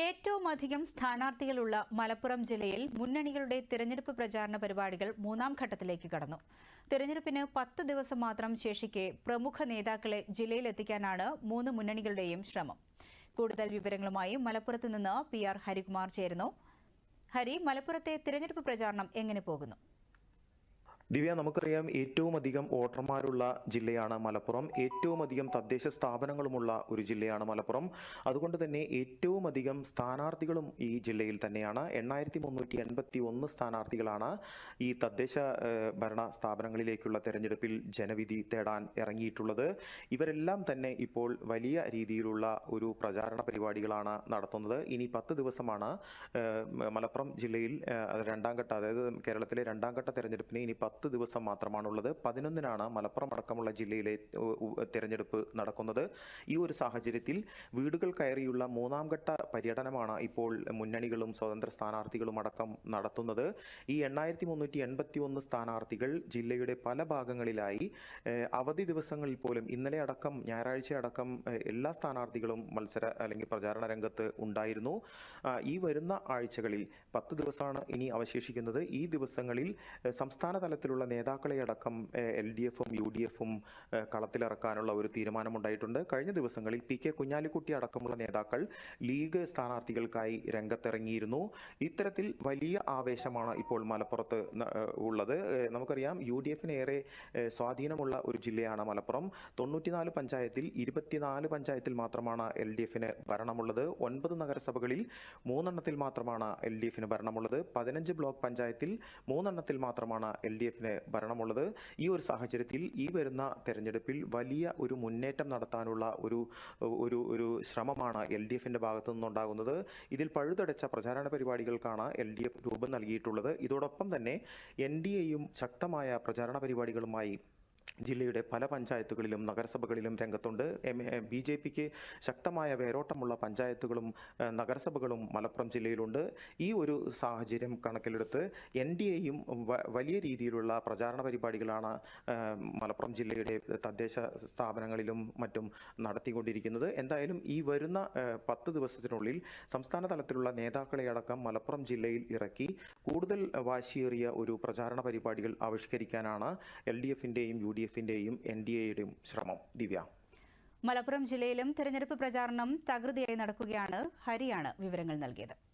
ഏറ്റവും അധികം സ്ഥാനാർത്ഥികളുള്ള മലപ്പുറം ജില്ലയിൽ മുന്നണികളുടെ തിരഞ്ഞെടുപ്പ് പ്രചാരണ പരിപാടികൾ മൂന്നാം ഘട്ടത്തിലേക്ക് കടന്നു. തിരഞ്ഞെടുപ്പിന് പത്ത് ദിവസം മാത്രം ശേഷിക്കെ പ്രമുഖ നേതാക്കളെ ജില്ലയിലെത്തിക്കാനാണ് മൂന്ന് മുന്നണികളുടെയും ശ്രമം. കൂടുതൽ വിവരങ്ങളുമായി മലപ്പുറത്ത് നിന്ന് പി ആർ ഹരികുമാർ ചേരുന്നു. ഹരി മലപ്പുറത്തെ തിരഞ്ഞെടുപ്പ് പ്രചാരണം എങ്ങനെ പോകുന്നു? ദിവ്യ നമുക്കറിയാം ഏറ്റവും അധികം വോട്ടർമാരുള്ള ജില്ലയാണ് മലപ്പുറം. ഏറ്റവും അധികം തദ്ദേശ സ്ഥാപനങ്ങളുമുള്ള ഒരു ജില്ലയാണ് മലപ്പുറം. അതുകൊണ്ട് തന്നെ ഏറ്റവും അധികം സ്ഥാനാർത്ഥികളും ഈ ജില്ലയിൽ തന്നെയാണ്. എണ്ണായിരത്തി മുന്നൂറ്റി എൺപത്തി ഒന്ന് സ്ഥാനാർത്ഥികളാണ് ഈ തദ്ദേശ ഭരണ സ്ഥാപനങ്ങളിലേക്കുള്ള തെരഞ്ഞെടുപ്പിൽ ജനവിധി തേടാൻ ഇറങ്ങിയിട്ടുള്ളത്. ഇവരെല്ലാം തന്നെ ഇപ്പോൾ വലിയ രീതിയിലുള്ള ഒരു പ്രചാരണ പരിപാടികളാണ് നടത്തുന്നത്. ഇനി പത്ത് ദിവസമാണ് മലപ്പുറം ജില്ലയിൽ രണ്ടാം ഘട്ട അതായത് കേരളത്തിലെ രണ്ടാം ഘട്ട തെരഞ്ഞെടുപ്പിന് ഇനി പത്ത് ദിവസം മാത്രമാണുള്ളത്. പതിനൊന്നിനാണ് മലപ്പുറം അടക്കമുള്ള ജില്ലയിലെ തെരഞ്ഞെടുപ്പ് നടക്കുന്നത്. ഈ ഒരു സാഹചര്യത്തിൽ വീടുകൾ കയറിയുള്ള മൂന്നാം ഘട്ട പര്യടനമാണ് ഇപ്പോൾ മുന്നണികളും സ്വതന്ത്ര സ്ഥാനാർത്ഥികളും അടക്കം നടത്തുന്നത്. ഈ എണ്ണായിരത്തി മുന്നൂറ്റി എൺപത്തി ഒന്ന് സ്ഥാനാർത്ഥികൾ ജില്ലയുടെ പല ഭാഗങ്ങളിലായി അവധി ദിവസങ്ങളിൽ പോലും ഇന്നലെ അടക്കം ഞായറാഴ്ച അടക്കം എല്ലാ സ്ഥാനാർത്ഥികളും മത്സര അല്ലെങ്കിൽ പ്രചാരണ രംഗത്ത് ഉണ്ടായിരുന്നു. ഈ വരുന്ന ആഴ്ചകളിൽ പത്ത് ദിവസമാണ് ഇനി അവശേഷിക്കുന്നത്. ഈ ദിവസങ്ങളിൽ സംസ്ഥാന തലത്തിലുള്ള നേതാക്കളെ അടക്കം എൽ ഡി എഫും യു ഡി എഫും കളത്തിലിറക്കാനുള്ള ഒരു തീരുമാനമുണ്ടായിട്ടുണ്ട്. കഴിഞ്ഞ ദിവസങ്ങളിൽ പി കെ കുഞ്ഞാലിക്കുട്ടി അടക്കമുള്ള നേതാക്കൾ ലീഗ് സ്ഥാനാർത്ഥികൾക്കായി രംഗത്തിറങ്ങിയിരുന്നു. ഇത്തരത്തിൽ വലിയ ആവേശമാണ് ഇപ്പോൾ മലപ്പുറത്ത് ഉള്ളത്. നമുക്കറിയാം യു ഡി എഫിന് ഏറെ സ്വാധീനമുള്ള ഒരു ജില്ലയാണ് മലപ്പുറം. തൊണ്ണൂറ്റിനാല് പഞ്ചായത്തിൽ ഇരുപത്തിനാല് പഞ്ചായത്തിൽ മാത്രമാണ് എൽ ഡി എഫിന് ഭരണമുള്ളത്. ഒൻപത് നഗരസഭകളിൽ മൂന്നെണ്ണത്തിൽ മാത്രമാണ് എൽ ഡി എഫിന് ഭരണമുള്ളത്. പതിനഞ്ച് ബ്ലോക്ക് പഞ്ചായത്തിൽ മൂന്നെണ്ണത്തിൽ മാത്രമാണ് എൽ ഡി എഫിന് ഭരണമുള്ളത്. ഈ ഒരു സാഹചര്യത്തിൽ ഈ വരുന്ന തെരഞ്ഞെടുപ്പിൽ വലിയ ഒരു മുന്നേറ്റം നടത്താനുള്ള ഒരു ഒരു ഒരു ശ്രമമാണ് എൽ ഡി എഫിന്റെ ഭാഗത്തു നിന്നുണ്ടാകുന്നത് ഇതിൽ പഴുതടച്ച പ്രചാരണ പരിപാടികൾക്കാണ് എൽ ഡി എഫ് രൂപം നൽകിയിട്ടുള്ളത്. ഇതോടൊപ്പം തന്നെ എൻ ഡി എയും ശക്തമായ പ്രചാരണ പരിപാടികളുമായി ജില്ലയുടെ പല പഞ്ചായത്തുകളിലും നഗരസഭകളിലും രംഗത്തുണ്ട്. ബി ജെ പിക്ക് ശക്തമായ വേരോട്ടമുള്ള പഞ്ചായത്തുകളും നഗരസഭകളും മലപ്പുറം ജില്ലയിലുണ്ട്. ഈ ഒരു സാഹചര്യം കണക്കിലെടുത്ത് എൻ ഡി എയും വലിയ രീതിയിലുള്ള പ്രചാരണ പരിപാടികളാണ് മലപ്പുറം ജില്ലയുടെ തദ്ദേശ സ്ഥാപനങ്ങളിലും മറ്റും നടത്തിക്കൊണ്ടിരിക്കുന്നത്. എന്തായാലും ഈ വരുന്ന പത്ത് ദിവസത്തിനുള്ളിൽ സംസ്ഥാന തലത്തിലുള്ള നേതാക്കളെ അടക്കം മലപ്പുറം ജില്ലയിൽ ഇറക്കി കൂടുതൽ വാശിയേറിയ ഒരു പ്രചാരണ പരിപാടികൾ ആവിഷ്കരിക്കാനാണ് എൽ ഡി എഫിന്റെയും യു ഡി എഫിന്റെയും എൻ ഡി എയുടെയും ശ്രമം. ദിവ്യ. മലപ്പുറം ജില്ലയിലും തെരഞ്ഞെടുപ്പ് പ്രചാരണം തകൃതിയായി നടക്കുകയാണ്. ഹരിയാണ് വിവരങ്ങൾ നൽകിയത്.